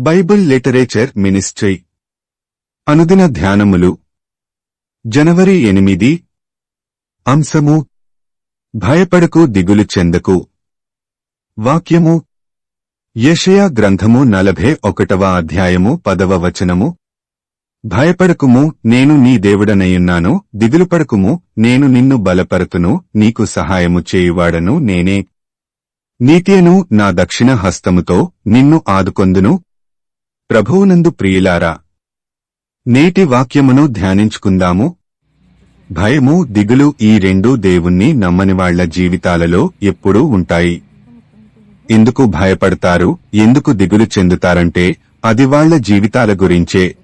Bible literature ministry. అనుదిన ధ్యానములు. జనవరి ఎనిమిది. అంశము. భయపడకు దిగులు చెందకు. వాక్యము. యషయా గ్రంథము నలభై ఒకటవ అధ్యాయము పదవ వచనము. భయపడకుము నేను నీ దేవుడనయ్యున్నాను. దిగులుపడకుము నేను నిన్ను బలపరతును. నీకు సహాయము చేయువాడను నేనే. నీతియను నా దక్షిణ హస్తముతో నిన్ను ఆదుకొందును. ప్రభువునందు ప్రియులారా నేటి వాక్యమును ధ్యానించుకుందాము. భయము దిగులు ఈ రెండూ దేవుణ్ణి నమ్మని వాళ్ళ జీవితాలలో ఎప్పుడూ ఉంటాయి. ఎందుకు భయపడతారు ఎందుకు దిగులు చెందుతారంటే అది వాళ్ళ జీవితాల గురించే.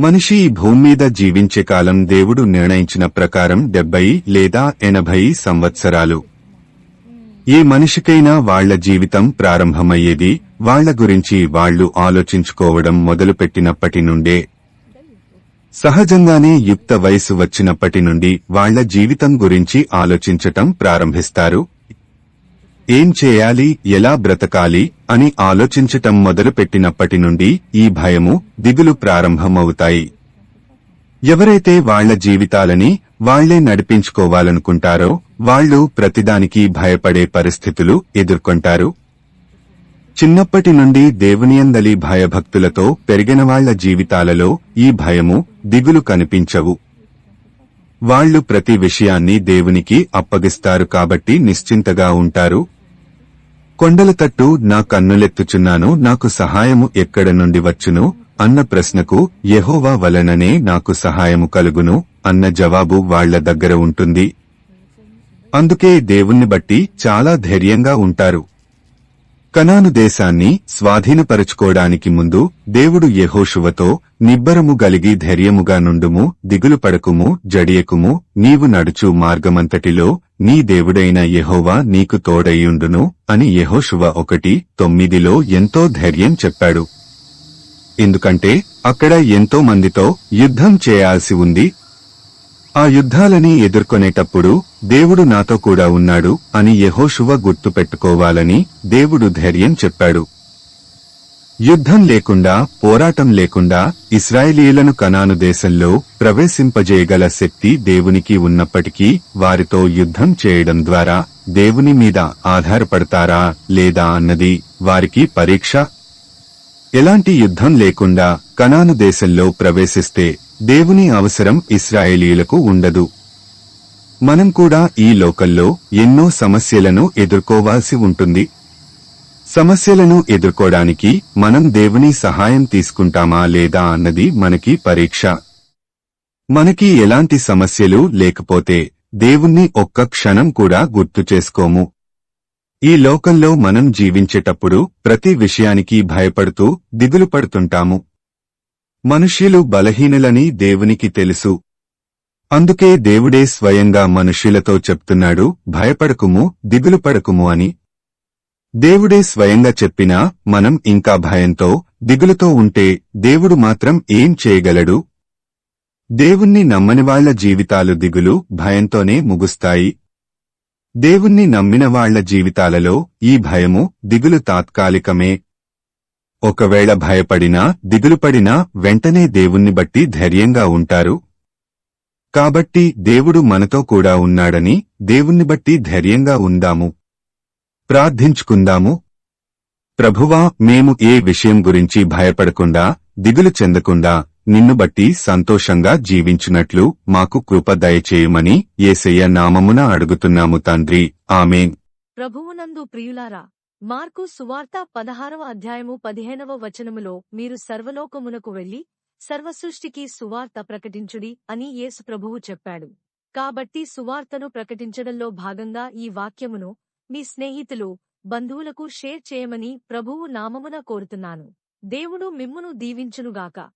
మనిషి ఈ భూమి మీద జీవించే కాలం దేవుడు నిర్ణయించిన ప్రకారం డెబ్బై లేదా ఎనభై సంవత్సరాలు. ఏ మనిషికైనా వాళ్ళ జీవితం ప్రారంభమయ్యేది వాళ్ళ గురించి వాళ్ళు ఆలోచించుకోవడం మొదలుపెట్టినప్పటి నుండే సహజంగానే యుక్త వయసు వచ్చినప్పటి నుండి వాళ్ళ జీవితం గురించి ఆలోచించటం ప్రారంభిస్తారు. ఏం చేయాలి ఎలా బ్రతకాలి అని ఆలోచించటం మొదలుపెట్టినప్పటి నుండి ఈ భయము దిగులు ప్రారంభమవుతాయి. ఎవరైతే వాళ్ళ జీవితాలని వాళ్ళే నడిపించుకోవాలనుకుంటారో వాళ్ళు ప్రతిదానికి భయపడే పరిస్థితులు ఎదుర్కొంటారు. చిన్నప్పటి నుండి దేవునియందలి భయభక్తులతో పెరిగిన వాళ్ళ జీవితాలలో ఈ భయము దిగులు కనిపించవు. వాళ్ళు ప్రతి విషయాన్ని దేవునికి అప్పగిస్తారు కాబట్టి నిశ్చింతగా ఉంటారు. కొండల తట్టు నా కన్నులెత్తుచున్నాను నాకు సహాయము ఎక్కడ నుండి వచ్చును అన్న ప్రశ్నకు యహోవా వలననే నాకు సహాయము కలుగును అన్న జవాబు వాళ్ళ దగ్గర ఉంటుంది. అందుకే దేవుణ్ణి బట్టి చాలా ధైర్యంగా ఉంటారు. కనాను దేశాన్ని స్వాధీనపరుచుకోవడానికి ముందు దేవుడు యహోషువతో నిబ్బరము గలిగి ధైర్యముగా నుండుము దిగులు పడకుము జడియకుము నీవు నడుచు మార్గమంతటిలో నీ దేవుడైన యహోవా నీకు తోడయ్యుండును అని యహోషువ ఒకటి తొమ్మిదిలో ఎంతో ధైర్యం చెప్పాడు. ఎందుకంటే అక్కడ ఎంతో మందితో యుద్ధం చేయాల్సి ఉంది ఆ యుద్ధాలని ఎదుర్కొనేటప్పుడు దేవుడు నాతో కూడా ఉన్నాడు అని యహోశువ గుర్తుపెట్టుకోవాలని దేవుడు ధైర్యం చెప్పాడు. యుద్ధం లేకుండా పోరాటం లేకుండా ఇస్రాయేలీలను కనాను దేశంలో ప్రవేశింపజేయగల శక్తి దేవునికి ఉన్నప్పటికీ వారితో యుద్ధం చేయడం ద్వారా దేవుని మీద ఆధారపడతారా లేదా అన్నది వారికి పరీక్ష ఎలాంటి యుద్ధం లేకుండా కనాను దేశంలో ప్రవేశిస్తే దేవుని అవసరం ఇస్రాయేలీలకు ఉండదు. మనం కూడా ఈ లోకల్లో ఎన్నో సమస్యలను ఎదుర్కోవాల్సి ఉంటుంది. సమస్యలను ఎదుర్కోవడానికి మనం దేవుని సహాయం తీసుకుంటామా లేదా అన్నది మనకి పరీక్ష. మనకి ఎలాంటి సమస్యలు లేకపోతే దేవుణ్ణి ఒక్క క్షణం కూడా గుర్తు చేసుకోము. ఈ లోకంలో మనం జీవించేటప్పుడు ప్రతి విషయానికి భయపడుతూ దిగులు పడుతుంటాము. మనుష్యులు బలహీనులని దేవునికి తెలుసు. అందుకే దేవుడే స్వయంగా మనుష్యులతో చెప్తున్నాడు భయపడకుము దిగులు పడకుము అని. దేవుడే స్వయంగా చెప్పినా మనం ఇంకా భయంతో దిగులుతో ఉంటే దేవుడు మాత్రం ఏం చేయగలడు? దేవుణ్ణి నమ్మని వాళ్ళ జీవితాలు దిగులు భయంతోనే ముగుస్తాయి. దేవుణ్ణి నమ్మిన వాళ్ళ జీవితాలలో ఈ భయము దిగులు తాత్కాలికమే. ఒకవేళ భయపడినా దిగులుపడినా వెంటనే దేవుణ్ణి బట్టి ధైర్యంగా ఉంటారు. కాబట్టి దేవుడు మనతో కూడా ఉన్నాడని దేవుణ్ణి బట్టి ధైర్యంగా ఉందాము. ప్రార్థించుకుందాము. ప్రభువా మేము ఏ విషయం గురించి భయపడకుండా దిగులు చెందకుండా నిన్ను బట్టి సంతోషంగా జీవించున్నట్లు మాకు కృప దయచేయమని ఏసయ్య నామమున అడుగుతున్నాము తండ్రి. ఆమె ప్రభువునందు ప్రియులారా మార్కు సువార్త పదహారవ అధ్యాయము పదిహేనవ వచనములో మీరు సర్వలోకమునకు వెళ్ళి సర్వసృష్టికి సువార్త ప్రకటించుడి అని యేసు ప్రభువు చెప్పాడు. కాబట్టి సువార్తను ప్రకటించడంలో భాగంగా ఈ వాక్యమును మీ స్నేహితులు బంధువులకు షేర్ చేయమని ప్రభువు నామమున కోరుతున్నాను. దేవుడు మిమ్మును దీవించునుగాక.